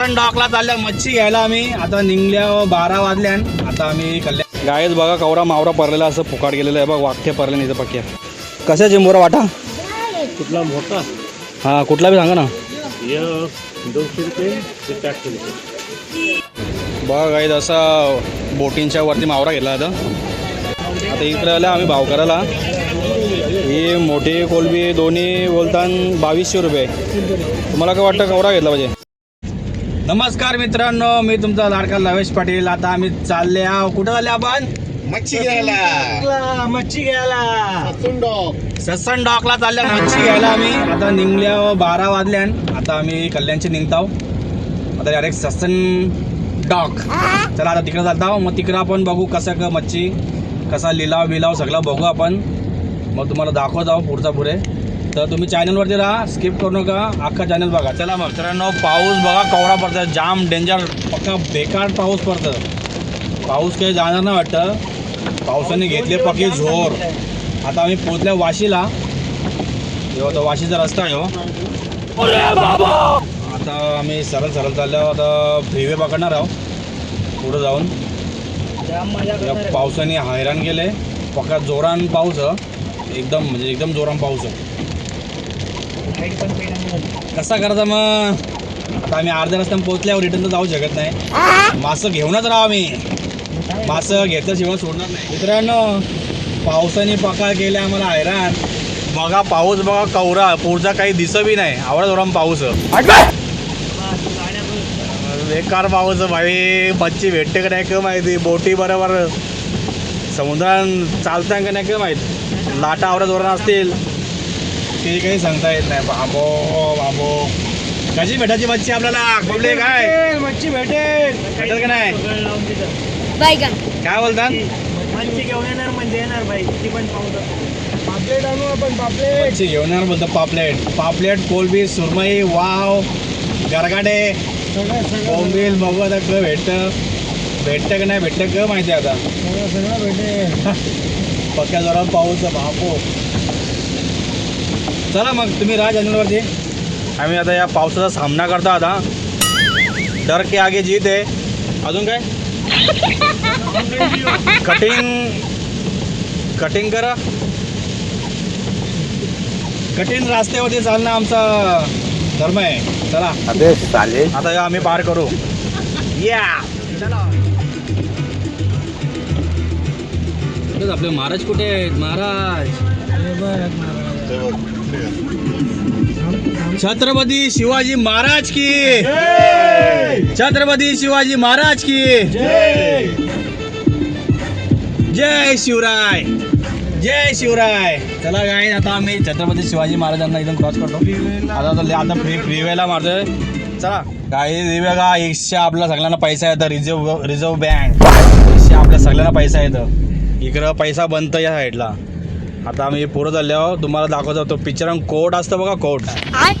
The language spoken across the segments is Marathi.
डॉकला चालल्या मच्छी घ्यायला आम्ही. आता निघल्या बारा वाजल्यान. आता आम्ही कल्याण गायच बघा कवरा मावरा पडलेला असं फुकाट गेलेलं आहे. बघ वाक्य पडले इथं पक्या कशाची मोरा वाटा? कुठला मोठा? हा कुठला बी सांगा ना. दोनशे रुपये बघा गाईज असा बोटींच्या वरती मावरा घेतला आता. आता इकडे आल्या आम्ही भाव करायला ही मोठी कोलबी दोन्ही बोलतान बावीसशे रुपये. तुम्हाला काय वाटतं कवरा घेतला पाहिजे? नमस्कार मित्रांनो मी तुमचा लाडका लवेश पाटील. आता आम्ही चालले आहो कुठं चालले आपण? मच्छी घ्यायला. मच्छी घ्यायला. ससन डॉकला चालल्या मच्छी घ्यायला आम्ही. आता निघल्या बारा वाजल्यान आता आम्ही कल्याणचे निघताव आता डायरेक्ट ससन डॉक चला आता तिकडे चालताव मग तिकडं आपण बघू कसं क मच्छी कसा लिलाव बिलाव सगळं बघू आपण. मग तुम्हाला दाखवत आहो पुढचा पुढे. तर तुम्ही चॅनलवरती राहा स्किप करू नका अख्खा चॅनल बघा. चला मग मित्रांनो पाऊस बघा कवरा पडतं जाम डेंजर पक्का बेकार पाऊस पडतं पाऊस काही जाणार नाही वाटतं. पावसाने घेतले पक्के झोर आता आम्ही पोचल्या वाशीला. ह्यो तो वाशीचा रस्ता आहे हो. आता आम्ही सरळ सरळ चाललो आता फ्रीवे पकडणार आहोत. पुढं जाऊन. पावसाने हैराण केले. पक्का जोरान पाऊस आहे. एकदम म्हणजे एकदम जोरान पाऊस आहे. कसा करायचा मग? आता आम्ही अर्ध्या रस्त्याने पोहोचल्यावर रिटर्न तर जाऊ शकत नाही. मासं घेऊनच राहा आम्ही. मासं घेतल्याशिवाय सोडणार नाही. मित्रांनो पावसाने पकाळ केले आम्हाला हैराण. बघा पाऊस बघा कवरा. पुढचा काही दिसबी नाही. आवडा जोरान पाऊस. बेकार पाऊस भाई. मच्छी भेटते का नाही का माहिती? बोटी बरोबर. समुद्रात चालताना का नाही का माहीत? लाटा आवडा जोरान असतील. ते काही सांगता येत नाही. बाबो बाबो. कशी भेटायची मच्छी आपल्याला? कुठले काय? मच्छी भेटेल. भेटेल का नाही? बैगन काय बोलतात मच्छी घेऊन येणार म्हणजे येणार बाई. ती पण पाहू पापलेट आणू आपण पापलेट. मच्छी घेऊन येणार बोलतो पापलेट. पापलेट कोलबी सुरमई वाव गरगाडे. बोंबील बघू आता क भेटतं? भेटतं का नाही? भेटतं क माहिती आहे आता? सगळं सगळं भेटेल. पक्या जरा पाऊस बापो. चला मग तुम्ही राहा चॅनलवरती आम्ही आता या पावसाचा सामना करतो आता. डर के आगे जीत आहे अजून काय? कटिंग कटिंग करा. कठीण रस्त्यावरती चालणं आमचा धर्म आहे. चला. अबे साले. आता या आम्ही पार करू. या. चला. आपले महाराज कुठे आहेत? महाराज. छत्रपती शिवाजी महाराज की। छत्रपती शिवाजी महाराज की। जय शिवराय। जय शिवराय। चला काय आता आम्ही छत्रपती शिवाजी महाराजांना इथून क्रॉस करतो. आता तर आता फ्री फ्रीवेला मारतोय. चला. काही बघा एकशे आपल्या सगळ्यांना पैसा येतं रिझर्व रिझर्व बँक एकशे आपल्या सगळ्यांना पैसा येतं. इकडं पैसा बनतं या साईडला आता आम्ही पुढं चाललो तुम्हाला दाखवतो तो पिक्चर कोड असतं बघा कोड.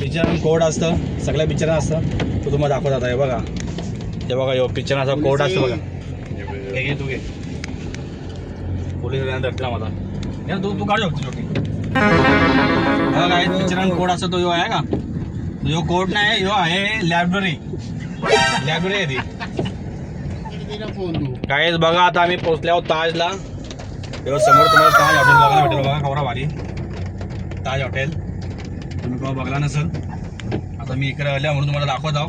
पिक्चर कोड असतं. सगळ्या पिक्चर असतं. तो तुम्हाला दाखवत आता हे बघा. हे बघा यो पिक्चर असा कोड असतं बघा. हे घे तू घे. पोलीस भेटला माझा. या तू तू काढू शकतो छोटी हा काय पिक्चर कोड असतो तो यो आहे का? यो कोड नाही यो आहे लायब्ररी लायब्ररी आहे ती. काय बघा आता आम्ही पोहोचल्यावर ताजला. तेव्हा समोर तुम्हाला ताज हॉटेल बघायला भेटेल बघा कवरा भारी. ताज हॉटेल. तुम्ही केव्हा बघला नसेल? आता मी इकडे आल्या म्हणून तुम्हाला दाखवत आहो.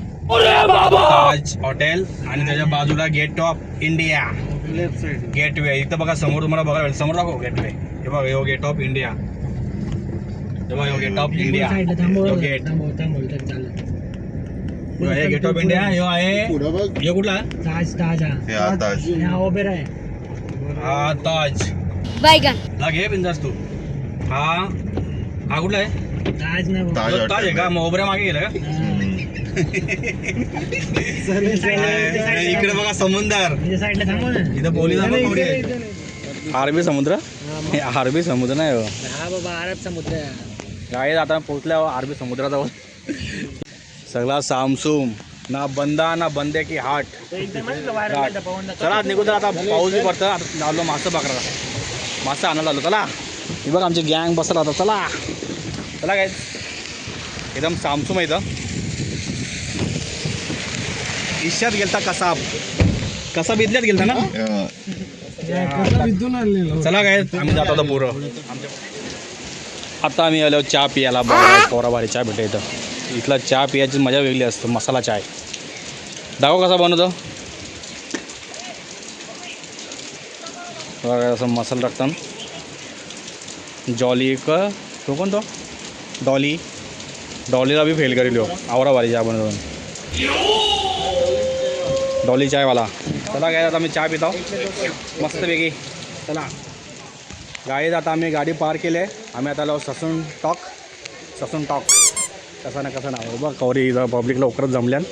ताज हॉटेल आणि त्याच्या बाजूला gate of India. Left side gateway इथं बघा समोर तुम्हाला बघायला भेटेल. समोर दाखव गेट वे हे बघा यो गेट ऑफ इंडिया. हे बघा यो गेट ऑफ इंडिया. गेट. आहे गेट ऑफ इंडिया. यो आहे. यो कुठला? ताज ताज हा. आहे हा ताज. बैगन बिंदास तू. हा. हा कुठला आहे? ताज ना यो ताज आहे का? मोबऱ्या मागे गेला का? इकडे बघा समुंदर. साईडला थांबव ना इथं पोलीस अरबी समुद्र? हे अरबी समुद्र नाही हो. हा बाबा अरब समुद्र. आता पोहोचल्या अरबी समुद्राजवळ. सगळा सामसूम. ना बंदा ना बंदे की हाट. चला निघून आता. पाऊस बी पडतं आता आलो मासं पकडा मासं आणायला आलो. चला. हे बघ आमची गँग बसला आता. चला. चला काय एकदम सामसूम आहे इश्यात इशात गेलता कसाब कसाब इथल्यात गेलता ना? चला काय आम्ही जातो आता पोरं. आता आम्ही आलो चहा पियाला. बघा कोराबारी चहा भेटायचं इथला चहा पियाची मजा वेगळी असते. मसाला चाय दाखव कसा बनवतो. बघा असं मसाला टाकतात जॉली का तो कोणतो डॉली। डॉलीला बी फेल करेल आवरा बारी चहा बनवतो डॉली चायवाला चला काय आता आम्ही चहा पितो मस्तपैकी चला। गाडीत आता आम्ही गाडी पार केली आहे आम्ही आता आलो ससून टॉक। Sassoon talk. कसा ना कसा ना बघ कवरी पब्लिकला लवकरच जमल्यान।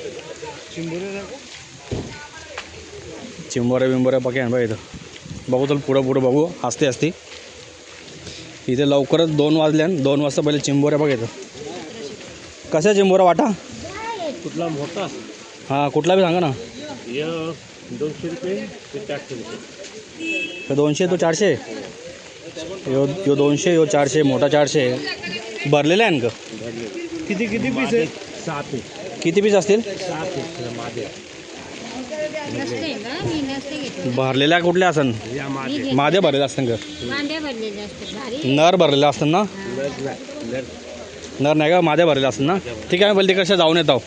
चिंबोरे बिंबोरे बघे बघ इथं बघू चल पुढं पुढं बघू. हसते असते इथे लवकरच दोन वाजल्यान दोन वाजता पहिले चिंबोऱ्या इथं कशा चिंबोरा वाटा? कुठला मोठा? हाँ कुठला बी सांगा ना. दोनशे रुपये ते चारशे रुपये. दोनशे तो चारशे? यो यो दोनशे यो चारशे मोठा चारशे. भरलेला आहे ना का किती किती पीस आहे. पीस किती पीस असतील? भरलेल्या कुठल्या असन. मादे भरलेले असतात का नर भरलेले असतात ना? नर नाही का? माद्या भरलेल्या असतात ना? ठीक आहे पहिले कशा जाऊन येतो.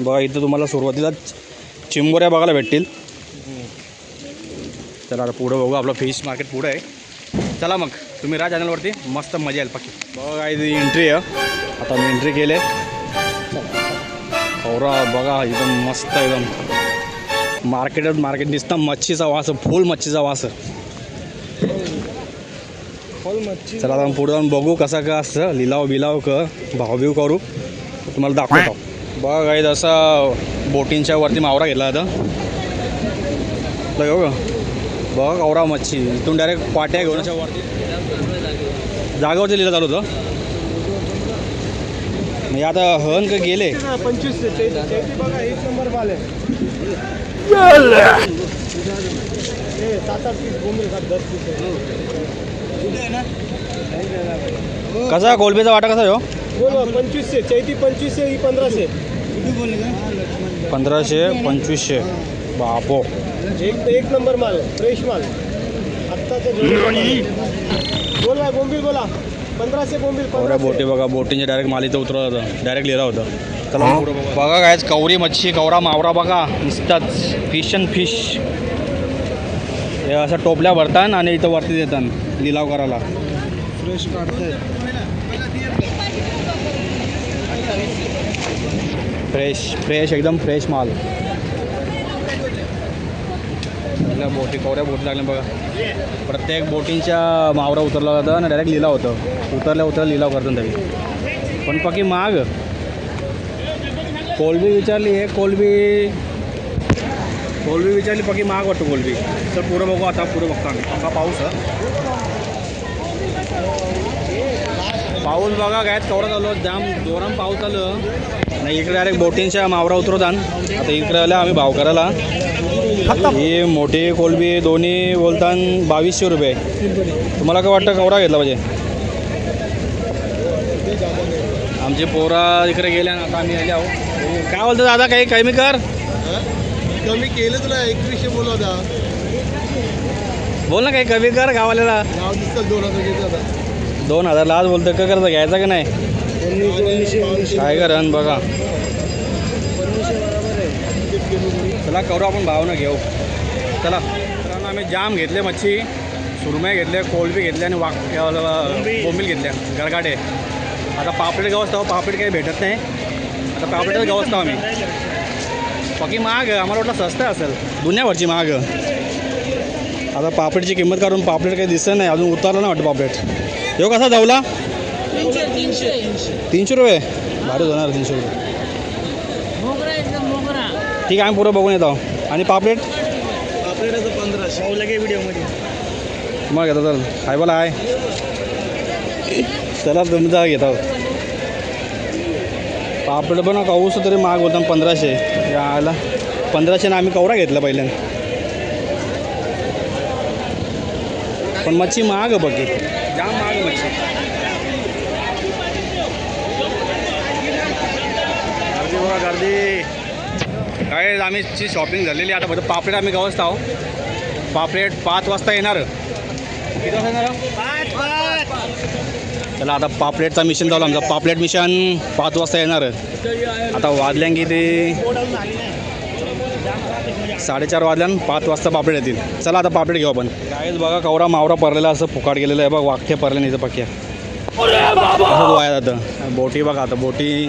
बघा इथं तुम्हाला सुरुवातीला चिंबोऱ्या बघायला भेटतील. चला आता पुढं बघू. आपलं फिश मार्केट पुढं आहे. चला मग तुम्ही राहा चॅनलवरती मस्त मजा येईल पक्की. बघा काय एंट्री आहे. आता मी एंट्री केले औरा बघा एकदम मस्त एकदम. मार्केटच मार्केट दिसतं मच्छीचा वास फुल मच्छीचा वास चला आता पुढे जाऊन बघू कसं का असतं. लिलाव बिलाव क भावबिव करू. तुम्हाला दाखवतो. बघा काही जसं बोटींच्या वरती मावरा घेतला आता. बघा. बघा कवरा मच्छी. इथून डायरेक्ट पाट्या घेऊन वरती. जागावरती लिहिलं चालू होतं. म्हणजे आता हन का गेले. पंचवीस कसा कोलबीचा वाटा कसा आहे हो? बोल पंचवीसशे चैती पंचवीसशे ही पंधराशे. पंधराशे पंचवीसशे. बापो. एक एक नंबर माल फ्रेश माल. आत्ताचं बोला बोंबील बोला. पंधराशे बोंबील बोटी बघा बोटींचे डायरेक्ट मालीचं उतरत होतं. डायरेक्ट लिहिलं होतं. चला पुढं बघू. बघा काय कवरी मच्छी कवरा मावरा बघा. नुसताच फिश अँड फिश हे असं टोपल्या भरतात आणि इथं वरती देतात लिलाव करायला. फ्रेश फ्रेश फ्रेश एकदम फ्रेश माल. आपल्या बोटी कवऱ्या बोटी लागल्या बघा. प्रत्येक बोटींच्या मावरा उतरला होता आणि डायरेक्ट लिलाव होतं. उतरल्या उतरल्या लिलाव करतात तरी. पण पक्की माग. कोलबी विचारली आहे कोलबी कोलबी विचारली पक्की माग वाटतो कोलबी. सर पुरं बघू आता पुरं बघतो आम्ही. आता पाऊस पाऊस बघा काय कवरा चालू जाम जोराम पाऊस आलं नाही इकडे डायरेक्ट बोटींच्या मावरा उतरवतात. आता इकडे आल्या आम्ही भाव करायला ही मोठी कोलबी दोन्ही बोलतान बावीसशे रुपये. तुम्हाला काय वाटतं कवरा घेतला पाहिजे? आमचे पोरा इकडे गेल्या ना आता आम्ही आले आहो काय बोलतो दादा काही कमी कर? कमी केलं तुला एकवीसशे बोल होता बोल ना काही कमी कर गावाल्याला नाव दिसतं दोन हजार घेतलं होता दोन बोलतो का करतं घ्यायचं का नाही? काय कर बघा. चला करू आपण भावना घेऊ. चला. मित्रांनो आम्ही जाम घेतले मच्छी सुरमई घेतले कोलबी घेतले आणि वाक बोंबील घेतल्या गरगाडे आता पापलेट गाव असतो पापलेट काही भेटत नाही. आता पापलेटच गाव असतो आम्ही. बाकी महाग. आम्हाला वाटलं स्वस्त असेल. दुनियाभरची महाग. आता पापलेटची किंमत काढून पापलेट काही दिसत नाही अजून उतरलं ना वाटतं पापलेट. यो कसा जाऊला तीनशे रुपये? भारी जाणार तीनशे रुपये. ठीक आहे आम्ही पुरं बघून येतो. आणि पापलेट? आपल्याकडे पंधराशे लगे व्हिडिओमध्ये. मग घेतो चल. हाय बोला हाय. चला तुमचा घेतो पापलेट पण काऊस तरी महाग होता पंधराशे. यायला. पंधराशे आम्ही कवरा घेतला पहिल्यांदा. पण मच्छी महाग आहे बघी. जाम महाग मच्छी. गर्दी बघा गर्दी. काय आम्हीची शॉपिंग झालेली. आता फक्त पापलेट आम्ही गवस्त आहो पापलेट पाच वाजता येणार. चला आता पापलेटचा मिशन चालू आमचा. पापलेट मिशन पाच वाजता येणार. आता वाजल्यान की ते साडेचार वाजल्यान पाच वाजता पापलेट येतील. चला आता पापलेट घेऊ आपण. काहीच बघा कवरा मावरा पडलेला असं फुकाट गेलेलं आहे. बघ वाख्या पडले नाही इथं पक्या. असंच वाया जातं बोटी बघा आता बोटी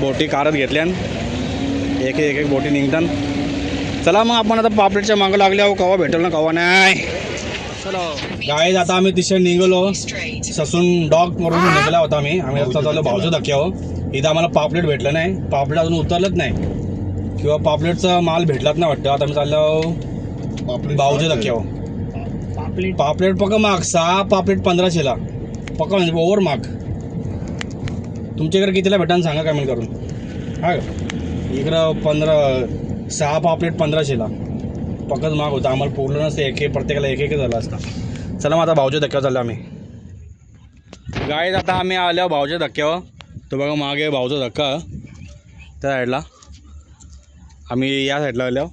बोटी कारत घेतल्यान. एक एक एक बोटी निघतात चला मग आपण आता पापलेटच्या मागं लागले आहो कवा भेटल ना कवा नाही. गाईज आता आम्ही तिथे निघलो. ससून डॉग वरून निघला होता आम्ही. आम्ही आता चाललो भावचं धक्क्यावर. इथं आम्हाला पापलेट भेटलं नाही. पापलेट अजून उतरलंच नाही. किंवा पापलेटचा माल भेटलाच नाही वाटतं. आता आम्ही चाललो भावच्या धक्क्यावर. पापलेट पापलेट पक माग. सहा पापलेट पंधराशेला. पक्का म्हणजे ओव्हर माग. तुमच्याकडे कितीला भेटा सांगा कमेंट करून. हा इकडं पंधरा सहा पापलेट पंधराशेला. पक्काच माग होता. आम्हाला पुरलं नसतं. एक एक प्रत्येकाला एक एक झाला असता. चला मग आता भाऊच्या धक्क्यावर चाललो आम्ही. गाईज आता आम्ही आलो भाऊच्या धक्क्यावर. तो बघा मागे भाऊचा धक्का. त्या साईडला आम्ही या साईडला आलो.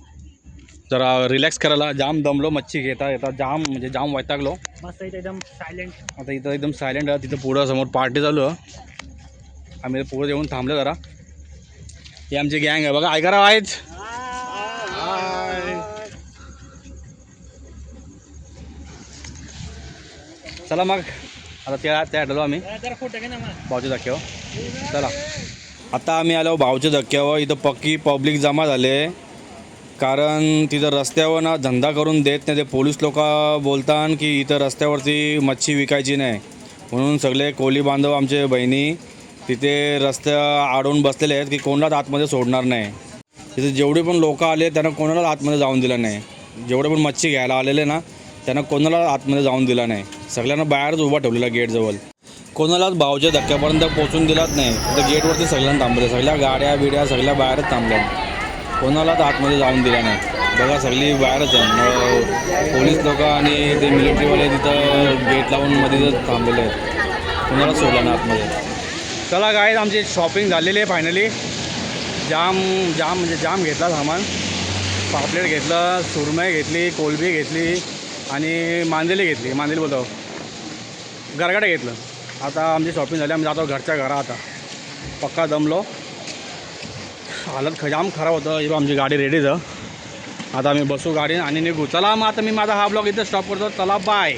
जरा रिलॅक्स करायला. जाम दमलो. मच्छी घेता येता जाम म्हणजे जाम वैतागलो. मस्त इथे एकदम सायलेंट आता इथं एकदम सायलेंट आहे. तिथं पुढं समोर पार्टी चालू आहे. आम्ही पुढे येऊन थांबलो जरा. ही आमची गँग आहे. बघा ऐकाराव आहेत चला मग. आता त्या त्या हटलो आम्ही. भाऊच्या धक्क्यावर. चला. आता आम्ही आलो भाऊच्या धक्क्यावर. इथं पक्की पब्लिक जमा झाले. कारण तिथं रस्त्यावर ना धंदा करून देत नाही. ते पोलीस लोक बोलतात की इथं रस्त्यावरती मच्छी विकायची नाही. म्हणून सगळे कोली बांधव आमचे बहिणी तिथे रस्त्या आडून बसलेले आहेत की कोणालाच आतमध्ये सोडणार नाही. तिथे जेवढे पण लोक आले त्यांना कोणालाच आतमध्ये जाऊन दिलं नाही. जेवढे पण मच्छी घ्यायला आलेले ना त्यांना कोणाला आतमध्ये जाऊन दिला नाही. सगळ्यांना बाहेरच उभा ठेवलेला गेटजवळ कोणालाच भावच्या धक्क्यापर्यंत पोचून दिलाच नाही. तर गेटवरती सगळ्यांना थांबले. सगळ्या गाड्या बिड्या सगळ्या बाहेरच थांबल्या. कोणालाच आतमध्ये जाऊन दिला नाही. बघा सगळी बाहेरच आहे. पोलीस लोक आणि ते मिलिटरीवाले तिथं गेट लावून मध्ये थांबलेले आहेत. कोणालाच सोडला नाही आतमध्ये. चला काय आमची शॉपिंग झालेली आहे फायनली जाम जाम म्हणजे जाम घेतला सामान. पापलेट घेतलं सुरमई घेतली कोलबी घेतली आणि मांदेली घेतली. मांदेली बोलतो. गरगाटे घेतलं. आता आमची शॉपिंग झाली आम्ही जातो घरच्या घरा आता. पक्का दमलो. हालत ख जाम खराब होतं. इथं आमची गाडी रेडीच आता आम्ही बसू गाडी आणि निघू. चला मग आता मी माझा हा ब्लॉग इथं स्टॉप करतो. चला बाय